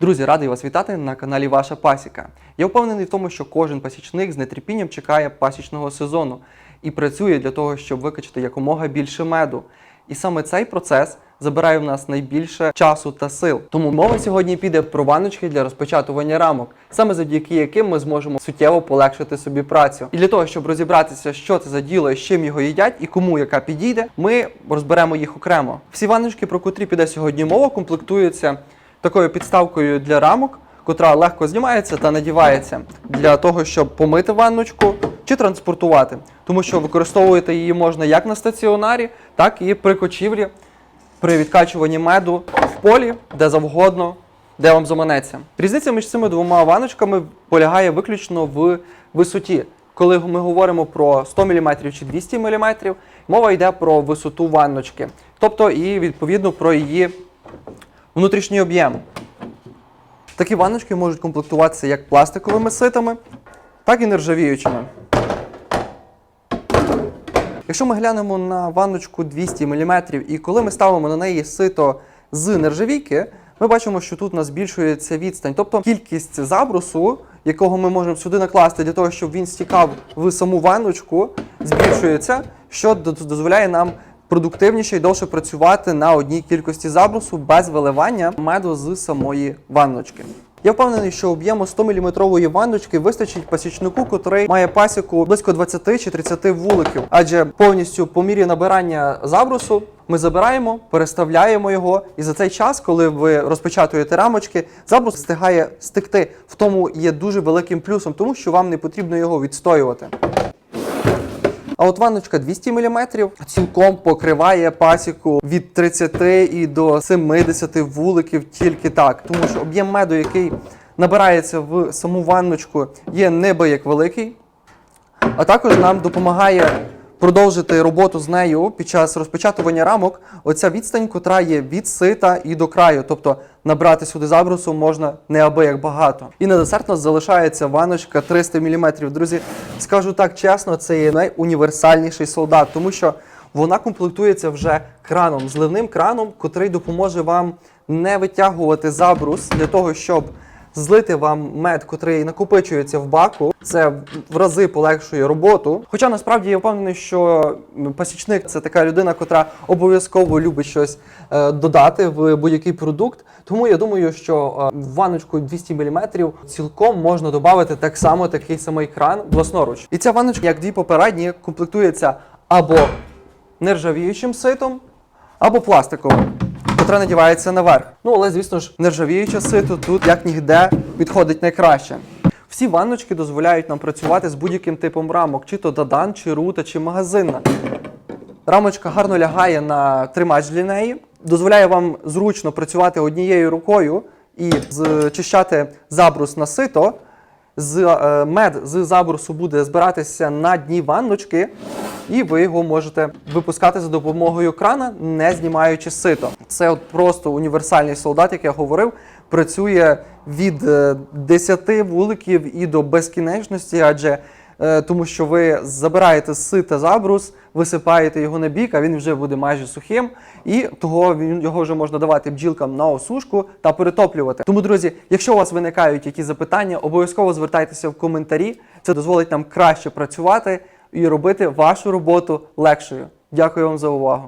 Друзі, радий вас вітати на каналі Ваша Пасіка. Я впевнений в тому, що кожен пасічник з нетерпінням чекає пасічного сезону і працює для того, щоб викачати якомога більше меду. І саме цей процес забирає в нас найбільше часу та сил. Тому мова сьогодні піде про ванночки для розпечатування рамок, саме завдяки яким ми зможемо суттєво полегшити собі працю. І для того, щоб розібратися, що це за діло, з чим його їдять і кому яка підійде, ми розберемо їх окремо. Всі ванночки, про котрі піде сьогодні мова, комплектуються такою підставкою для рамок, котра легко знімається та надівається для того, щоб помити ванночку чи транспортувати, тому що використовувати її можна як на стаціонарі, так і при кочівлі, при відкачуванні меду в полі, де завгодно, де вам заманеться. Різниця між цими двома ванночками полягає виключно в висоті. Коли ми говоримо про 100 мм чи 200 мм, мова йде про висоту ванночки, тобто і відповідно про її внутрішній об'єм. Такі ванночки можуть комплектуватися як пластиковими ситами, так і нержавіючими. Якщо ми глянемо на ванночку 200 мм і коли ми ставимо на неї сито з нержавійки, ми бачимо, що тут у нас збільшується відстань. Тобто кількість забрусу, якого ми можемо сюди накласти для того, щоб він стікав в саму ванночку, збільшується, що дозволяє нам продуктивніше і довше працювати на одній кількості забрусу без виливання меду з самої ванночки. Я впевнений, що об'єму 100-мм ванночки вистачить пасічнику, котрий має пасіку близько 20 чи 30 вуликів. Адже повністю по мірі набирання забрусу ми забираємо, переставляємо його, і за цей час, коли ви розпечатуєте рамочки, забрус встигає стекти. В тому є дуже великим плюсом, тому що вам не потрібно його відстоювати. А от ванночка 200 мм цілком покриває пасіку від 30 і до 70 вуликів тільки так. Тому що об'єм меду, який набирається в саму ванночку, є небияк великий. А також нам допомагає продовжити роботу з нею під час розпечатування рамок. Оця відстань, котра є від сита і до краю. Тобто набрати сюди забрусу можна неабияк багато. І на десерт нас залишається ваночка 300 мм. Друзі, скажу так чесно, це є найуніверсальніший солдат, тому що вона комплектується вже краном, зливним краном, котрий допоможе вам не витягувати забрус для того, щоб злити вам мед, котрий накопичується в баку. Це в рази полегшує роботу. Хоча насправді я впевнений, що пасічник це така людина, котра обов'язково любить щось е, додати в будь-який продукт. Тому я думаю, що е, в ванночку 200 мм цілком можна додати так само такий самий кран власноруч. І ця ванночка, як дві попередні, комплектується або нержавіючим ситом, або пластиковим, котре надівається наверх. Ну, але, звісно ж, нержавіюче сито тут як нігде підходить найкраще. Всі ванночки дозволяють нам працювати з будь-яким типом рамок, чи то дадан, чи рута, чи магазинна. Рамочка гарно лягає на тримач для неї, дозволяє вам зручно працювати однією рукою і зчищати забрус на сито. З, е, мед з забрусу буде збиратися на дні ванночки, і ви його можете випускати за допомогою крана, не знімаючи сито. Це от просто універсальний солдат, як я говорив, працює від е, 10 вуликів і до безкінечності, адже е, тому що ви забираєте сита забрус, висипаєте його на бік, а він вже буде майже сухим, і того він його вже можна давати бджілкам на осушку та перетоплювати. Тому, друзі, якщо у вас виникають якісь запитання, обов'язково звертайтеся в коментарі. Це дозволить нам краще працювати і робити вашу роботу легшою. Дякую вам за увагу.